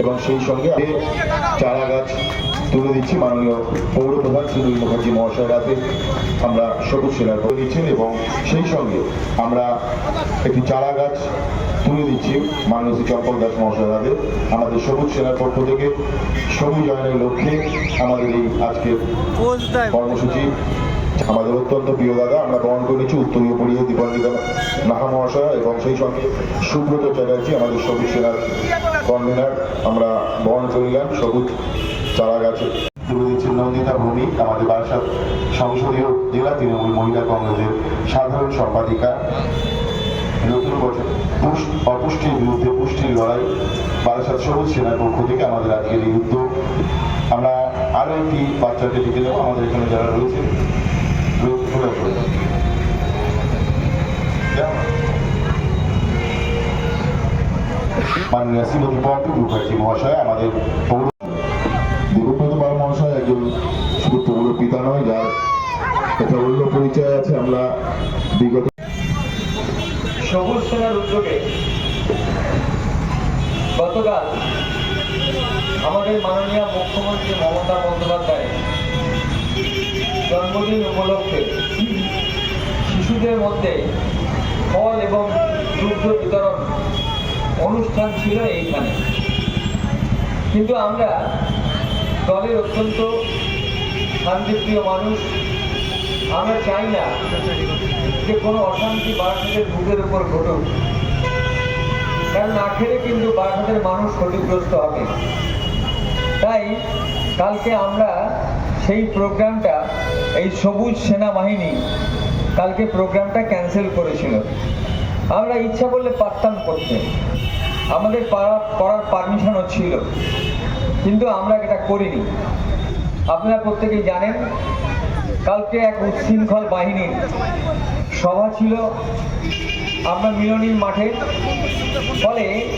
এবং সেই সঙ্গে চারা গাছ তুলে দিচ্ছি মাননীয় পৌর প্রধান সুনীল মুখার্জি মহাশয়ের হাতে। আমরা সবুজ সেনার করে দিচ্ছেন এবং সেই সঙ্গে আমরা একটি চারা গাছ তুলে দিচ্ছি মাননীয় শ্রী চম্পক দাস মহাশয়ের হাতে। আমাদের সবুজ সেনার পক্ষ থেকে সবুজ আইনের লক্ষ্যে আমাদের এই আজকের কর্মসূচি আমাদের অত্যন্ত প্রিয় দাদা, আমরা বহন করে নিচ্ছি, উত্তরীয় পরিয়ে দীপান্বিতা নাহা মহাশয় এবং সেই সঙ্গে সুব্রত চ্যাটার্জি, আমাদের সবুজ সেনার কনভেনার। আমরা বহন করিলাম সবুজ চারা গাছে। ভৌমিক আমাদের সংসদীয় জেলা তৃণমূল মহিলা কংগ্রেসের সাধারণ সম্পাদিকা। নতুন বছর পুষ- অপুষ্টির বিরুদ্ধে পুষ্টির লড়াই, বারাসাত সবুজ সেনার পক্ষ থেকে আমাদের আজকের এই উদ্যোগ। আমরা আরও একটি বাচ্চাকে ডেকে দেবো, আমাদের এখানে যারা রয়েছে মাননীয় শ্রীমতী পম্পি মুখার্জি মহাশয়, আমাদের দেবব্রত পাল মহাশয় একজন শুধু পিতা নয়, যার একটা অন্য পরিচয় আছে, আমরা বিগত সবুজ সেনার উদ্যোগে গতকাল আমাদের মাননীয় মুখ্যমন্ত্রী মমতা জন্মদিন উপলক্ষে শিশুদের মধ্যে ফল এবং দুগ্ধ বিতরণ অনুষ্ঠান ছিল এইখানে। কিন্তু আমরা দলের অত্যন্ত শান্তিপ্রিয় মানুষ। আমরা চাই না যে কোনো অশান্তি বারাসাতের বুকের উপর ঘটুক। কারণ না খেলে কিন্তু বারাসাতের মানুষ ক্ষতিগ্রস্ত হবে। তাই কালকে আমরা সেই প্রোগ্রামটা, এই সবুজ সেনাবাহিনী কালকে প্রোগ্রামটা ক্যান্সেল করেছিল। আমরা ইচ্ছা করলে পারতাম করতে আমাদের পাড়া- করার পারমিশনও ছিল। কিন্তু আমরা এটা করিনি। আপনারা প্রত্যেকেই জানেন, কালকে এক উচ্ছৃঙ্খল বাহিনীর সভা ছিল। আমরা মিলনীর মাঠে। ফলে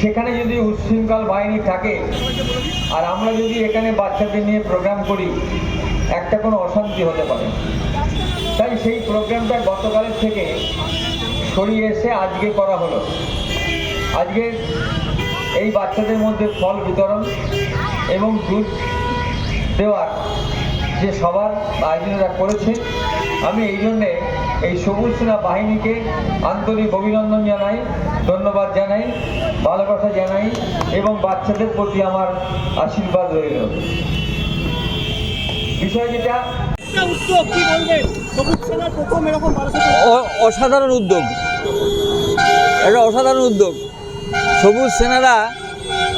সেখানে যদি উচ্ছৃঙ্খল বাহিনী থাকে, আর আমরা যদি এখানে বাচ্চাদের নিয়ে প্রোগ্রাম করি, একটা কোনো অশান্তি হতে পারে। তাই সেই প্রোগ্রামটা গতকালের থেকে সরিয়ে এসে আজকে করা হলো। আজকে এই বাচ্চাদের মধ্যে ফল বিতরণ এবং দুধ দেওয়ার যে সবার আয়োজনরা করেছে, আমি এই জন্যে এই সবুজ সেনা বাহিনীকে আন্তরিক অভিনন্দন জানাই ধন্যবাদ জানাই ভালোবাসা জানাই এবং বাচ্চাদের প্রতি আমার আশীর্বাদ রইল। বিষয় যেটা অসাধারণ উদ্যোগ। এটা অসাধারণ উদ্যোগ। সবুজ সেনারা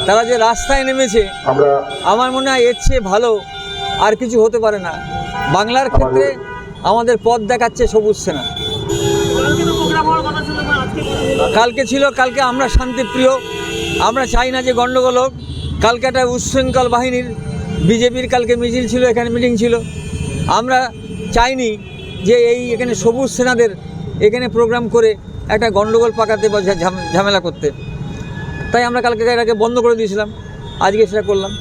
তারা যে রাস্তায় নেমেছে আমার মনে হয় এর চেয়ে ভালো আর কিছু হতে পারে না। বাংলার ক্ষেত্রে আমাদের পথ দেখাচ্ছে সবুজ সেনা। কালকে ছিল। কালকে আমরা শান্তিপ্রিয়। আমরা চাই না যে গণ্ডগোল হোক। কালকে একটা উচ্ছৃঙ্খল বাহিনীর, বিজেপির কালকে মিছিল ছিল, এখানে মিটিং ছিল। আমরা চাইনি যে এই এখানে সবুজ সেনাদের এখানে প্রোগ্রাম করে একটা গণ্ডগোল পাকাতে বা ঝামেলা করতে। তাই আমরা কালকে এটাকে বন্ধ করে দিয়েছিলাম। আজকে সেটা করলাম।